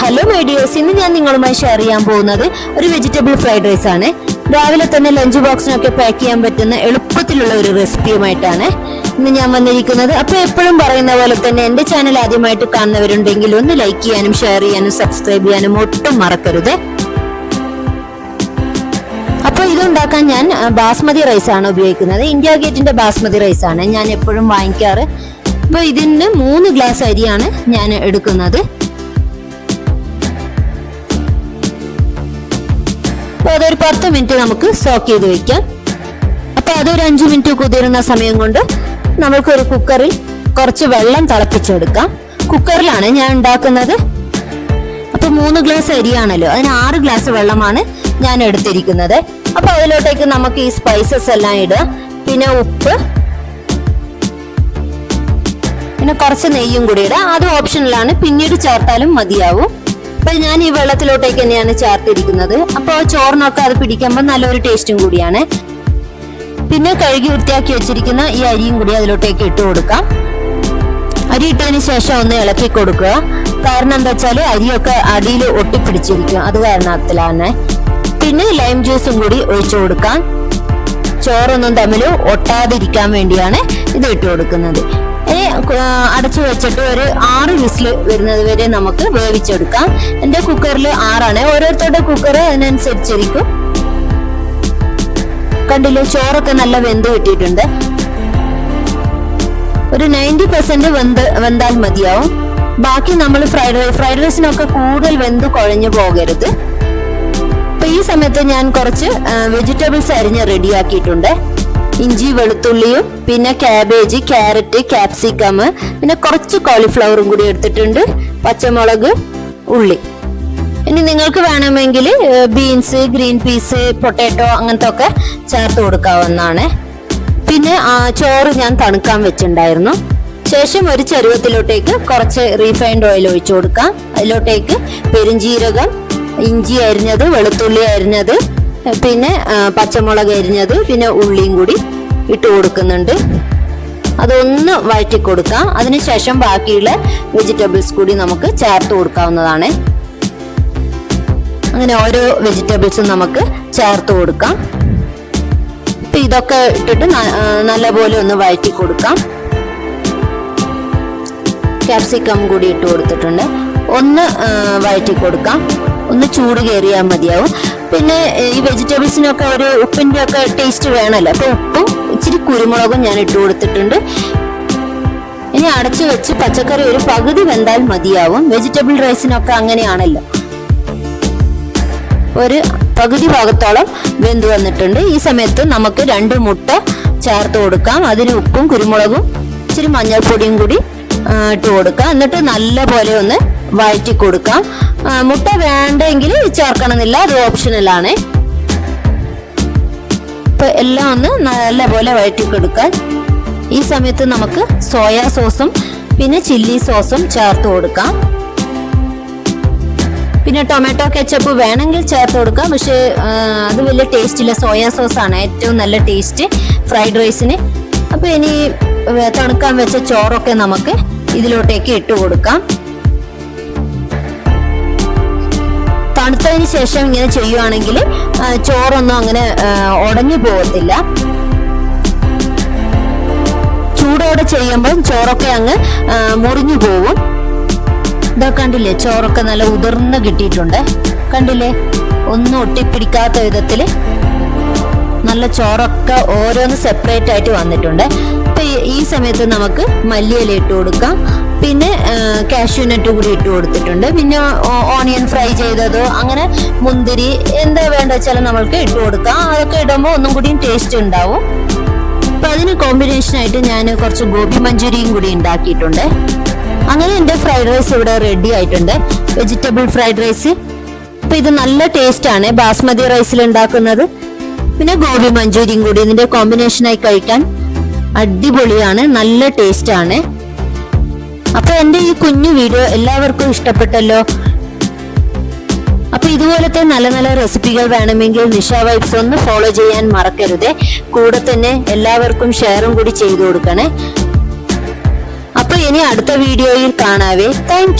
Hello മീഡിയേഴ്സ് ഇന്ന് ഞാൻ നിങ്ങളുമായി ഷെയർ ചെയ്യാൻ പോകുന്നത് ഒരു വെജിറ്റബിൾ ഫ്രൈഡ് റൈസ് ആണ്. രാവിലെ തന്നെ ലഞ്ച് ബോക്സിനൊക്കെ പാക്ക് ചെയ്യാൻ പറ്റുന്ന എളുപ്പത്തിലുള്ള ഒരു റെസിപ്പിയുമായിട്ടാണ് ഇന്ന് ഞാൻ വന്നിരിക്കുന്നത്. അപ്പൊ എപ്പോഴും പറയുന്ന പോലെ തന്നെ എന്റെ ചാനൽ ആദ്യമായിട്ട് കാണുന്നവരുണ്ടെങ്കിൽ ഒന്ന് ലൈക്ക് ചെയ്യാനും ഷെയർ ചെയ്യാനും സബ്സ്ക്രൈബ് ചെയ്യാനും ഒട്ടും മറക്കരുത്. അപ്പോൾ ഇതുണ്ടാക്കാൻ ഞാൻ ബാസ്മതി റൈസ് ആണ് ഉപയോഗിക്കുന്നത്. ഇന്ത്യ ഗേറ്റിന്റെ ബാസ്മതി റൈസ് ആണ്. ഞാൻ എപ്പോഴും വാങ്ങിക്കാറ്. അപ്പോൾ ഇതിന് മൂന്ന് ഗ്ലാസ് അരിയാണ് ഞാൻ എടുക്കുന്നത്. അപ്പോൾ അതൊരു പത്ത് മിനിറ്റ് നമുക്ക് സോക്ക് ചെയ്ത് വെക്കാം. അപ്പോൾ അതൊരു അഞ്ച് മിനിറ്റ് കുതിരുന്ന സമയം കൊണ്ട് നമുക്ക് ഒരു കുക്കറിൽ കുറച്ച് വെള്ളം തിളപ്പിച്ചെടുക്കാം. കുക്കറിലാണ് ഞാൻ ഉണ്ടാക്കുന്നത്. അപ്പൊ മൂന്ന് ഗ്ലാസ് അരിയാണല്ലോ. അതിന് ആറ് ഗ്ലാസ് വെള്ളമാണ് ഞാൻ എടുത്തിരിക്കുന്നത്. അപ്പൊ അതിലോട്ടേക്ക് നമുക്ക് ഈ സ്പൈസസ് എല്ലാം ഇടുക. പിന്നെ ഉപ്പ്. പിന്നെ കുറച്ച് നെയ്യും കൂടി ഇടുക. അത് ഓപ്ഷനിലാണ് പിന്നീട് ചേർത്താലും മതിയാവും. അപ്പൊ ഞാൻ ഈ വെള്ളത്തിലോട്ടേക്ക് തന്നെയാണ് ചേർത്തിരിക്കുന്നത്. അപ്പോൾ ചോറിനൊക്കെ അത് പിടിക്കുമ്പോൾ നല്ലൊരു ടേസ്റ്റും കൂടിയാണ്. പിന്നെ കഴുകി വൃത്തിയാക്കി വെച്ചിരിക്കുന്ന ഈ അരിയും കൂടി അതിലോട്ടേക്ക് ഇട്ട് കൊടുക്കാം. അരി ഇട്ടതിന് ശേഷം ഒന്ന് ഇളക്കി കൊടുക്കുക. കാരണം എന്താ വെച്ചാൽ അരിയൊക്കെ അടിയിൽ ഒട്ടിപ്പിടിച്ചിരിക്കും. അത് കാരണത്തിലാണ്. പിന്നെ ലൈം ജ്യൂസും കൂടി ഒഴിച്ചു കൊടുക്കാം. ചോറൊന്നും തമ്മിൽ ഒട്ടാതിരിക്കാൻ വേണ്ടിയാണ് ഇത് ഇട്ട് കൊടുക്കുന്നത്. ഇനി അടച്ചു വെച്ചിട്ട് ഒരു ആറ് വിസിൽ വരുന്നത് വരെ നമുക്ക് വേവിച്ചെടുക്കാം. എന്റെ കുക്കറിൽ ആറാണ്. ഓരോരുത്തരുടെ കുക്കർ അതിനനുസരിച്ചിരിക്കും. കണ്ടില്ലേ ചോറൊക്കെ നല്ല വെന്ത് കിട്ടിയിട്ടുണ്ട്. ഒരു നയന്റി പെർസെന്റ് വെന്ത് വെന്താൽ മതിയാവും. ബാക്കി നമ്മൾ ഫ്രൈഡ് റൈസ് ഫ്രൈഡ് റൈസിനൊക്കെ കൂടുതൽ വെന്ത് കുഴഞ്ഞു പോകരുത്. അപ്പൊ ഈ സമയത്ത് ഞാൻ കുറച്ച് വെജിറ്റബിൾസ് അരിഞ്ഞ് റെഡിയാക്കിയിട്ടുണ്ട്. ഇഞ്ചി വെളുത്തുള്ളിയും പിന്നെ ക്യാബേജ് ക്യാരറ്റ് ക്യാപ്സിക്കം പിന്നെ കുറച്ച് കോളിഫ്ലവറും കൂടി എടുത്തിട്ടുണ്ട്. പച്ചമുളക് ഉള്ളി. ഇനി നിങ്ങൾക്ക് വേണമെങ്കിൽ ബീൻസ് ഗ്രീൻ പീസ് പൊട്ടാറ്റോ അങ്ങനത്തെ ഒക്കെ ചേർത്ത് കൊടുക്കാവുന്നതാണ്. പിന്നെ ചോറ് ഞാൻ തണുക്കാൻ വെച്ചിട്ടുണ്ടായിരുന്നു. ശേഷം ഒരു ചരുവത്തിലോട്ടേക്ക് കുറച്ച് റീഫൈൻഡ് ഓയിൽ ഒഴിച്ചു കൊടുക്കാം. അതിലോട്ടേക്ക് പെരുംജീരകം ഇഞ്ചി അരിഞ്ഞത് വെളുത്തുള്ളി അരിഞ്ഞത് പിന്നെ പച്ചമുളക് അരിഞ്ഞത് പിന്നെ ഉള്ളിയും കൂടി ഇട്ട് കൊടുക്കുന്നുണ്ട്. അതൊന്ന് വഴറ്റി കൊടുക്കാം. അതിനുശേഷം ബാക്കിയുള്ള വെജിറ്റബിൾസ് കൂടി നമുക്ക് ചേർത്ത് കൊടുക്കാവുന്നതാണ്. അങ്ങനെ ഓരോ വെജിറ്റബിൾസും നമുക്ക് ചേർത്ത് കൊടുക്കാം. ഇപ്പൊ ഇതൊക്കെ ഇട്ടിട്ട് നല്ലപോലെ ഒന്ന് വഴറ്റി കൊടുക്കാം. ക്യാപ്സിക്കം കൂടി ഇട്ട് കൊടുത്തിട്ടുണ്ട്. ഒന്ന് വഴറ്റി കൊടുക്കാം. ഒന്ന് ചൂട് കയറിയാൽ മതിയാവും. പിന്നെ ഈ വെജിറ്റബിൾസിനൊക്കെ ഒരു ഉപ്പിന്റെ ഒക്കെ ടേസ്റ്റ് വേണമല്ലോ. അപ്പൊ ഉപ്പും ഇച്ചിരി കുരുമുളകും ഞാൻ ഇട്ട് കൊടുത്തിട്ടുണ്ട്. ഇനി അടച്ചു വെച്ച് പച്ചക്കറി ഒരു പകുതി വെന്താൽ മതിയാവും. വെജിറ്റബിൾ റൈസിനൊക്കെ അങ്ങനെയാണല്ലോ. ഒരു പകുതി ഭാഗത്തോളം വെന്ത് വന്നിട്ടുണ്ട്. ഈ സമയത്ത് നമുക്ക് രണ്ട് മുട്ട ചേർത്ത് കൊടുക്കാം. അതിന് ഉപ്പും കുരുമുളകും ഇച്ചിരി മഞ്ഞൾപ്പൊടിയും കൂടി ഇട്ട് കൊടുക്കാം. എന്നിട്ട് നല്ല പോലെ ഒന്ന് വഴറ്റി കൊടുക്കാം. മുട്ട വേണ്ടെങ്കിൽ ചേർക്കണമെന്നില്ല. അത് ഓപ്ഷനലാണ് ഇപ്പൊ എല്ലാം ഒന്ന് നല്ല പോലെ വഴറ്റി കൊടുക്കാൻ ഈ സമയത്ത് നമുക്ക് സോയാ സോസും പിന്നെ ചില്ലി സോസും ചേർത്ത് കൊടുക്കാം. പിന്നെ ടൊമാറ്റോ കെച്ചപ്പ് വേണമെങ്കിൽ ചേർത്ത് കൊടുക്കാം. പക്ഷേ അത് വലിയ ടേസ്റ്റ് ഇല്ല. സോയാ സോസാണ് ഏറ്റവും നല്ല ടേസ്റ്റ് ഫ്രൈഡ് റൈസിന് അപ്പൊ ഇനി തണുക്കാൻ വെച്ച ചോറൊക്കെ നമുക്ക് ഇതിലോട്ടേക്ക് ഇട്ട് കൊടുക്കാം. തണുത്തതിന് ശേഷം ഇങ്ങനെ ചെയ്യുവാണെങ്കിൽ ആ, ചോറൊന്നും അങ്ങനെ ഉടഞ്ഞു പോകത്തില്ല. ചൂടോടെ ചെയ്യുമ്പോൾ ചോറൊക്കെ അങ്ങ് മുറിഞ്ഞു പോകും ഇതാ കണ്ടില്ലേ ചോറൊക്കെ നല്ല ഉതിർന്ന് കിട്ടിയിട്ടുണ്ട്. കണ്ടില്ലേ ഒന്നും ഒട്ടിപ്പിടിക്കാത്ത വിധത്തിൽ നല്ല ചോറൊക്കെ ഓരോന്ന് സെപ്പറേറ്റ് ആയിട്ട് വന്നിട്ടുണ്ട്. ഈ സമയത്ത് നമുക്ക് മല്ലിയില ഇട്ട് കൊടുക്കാം. പിന്നെ കാഷ്യൂ നട്ട് കൂടി ഇട്ട് കൊടുത്തിട്ടുണ്ട്. പിന്നെ ഓണിയൻ ഫ്രൈ ചെയ്തതോ അങ്ങനെ മുന്തിരി എന്താ വേണ്ട വെച്ചാൽ നമ്മൾക്ക് ഇട്ട് കൊടുക്കാം. അതൊക്കെ ഇടുമ്പോൾ ഒന്നും കൂടിയും ടേസ്റ്റ് ഉണ്ടാവും. അപ്പൊ അതിന് കോമ്പിനേഷൻ ആയിട്ട് ഞാൻ കുറച്ച് ഗോപി മഞ്ചൂരിയും കൂടി ഉണ്ടാക്കിയിട്ടുണ്ട്. അങ്ങനെ എന്റെ ഫ്രൈഡ് റൈസ് ഇവിടെ റെഡി ആയിട്ടുണ്ട്. വെജിറ്റബിൾ ഫ്രൈഡ് റൈസ് അപ്പൊ ഇത് നല്ല ടേസ്റ്റ് ആണ് ബാസ്മതി റൈസിൽ ഉണ്ടാക്കുന്നത്. പിന്നെ ഗോപി മഞ്ചൂരിയും കൂടി ഇതിന്റെ കോമ്പിനേഷനായി കഴിക്കാൻ അടിപൊളിയാണ് നല്ല ടേസ്റ്റ് ആണ് അപ്പൊ എന്റെ ഈ കുഞ്ഞു വീഡിയോ എല്ലാവർക്കും ഇഷ്ടപ്പെട്ടല്ലോ? അപ്പൊ ഇതുപോലത്തെ നല്ല നല്ല റെസിപ്പികൾ വേണമെങ്കിൽ നിഷ വൈബ്സ് ഒന്ന് ഫോളോ ചെയ്യാൻ മറക്കരുത്. കൂടെ തന്നെ എല്ലാവർക്കും ഷെയറും കൂടി ചെയ്തു കൊടുക്കണേ. അപ്പൊ ഇനി അടുത്ത വീഡിയോയിൽ കാണാവേ. താങ്ക്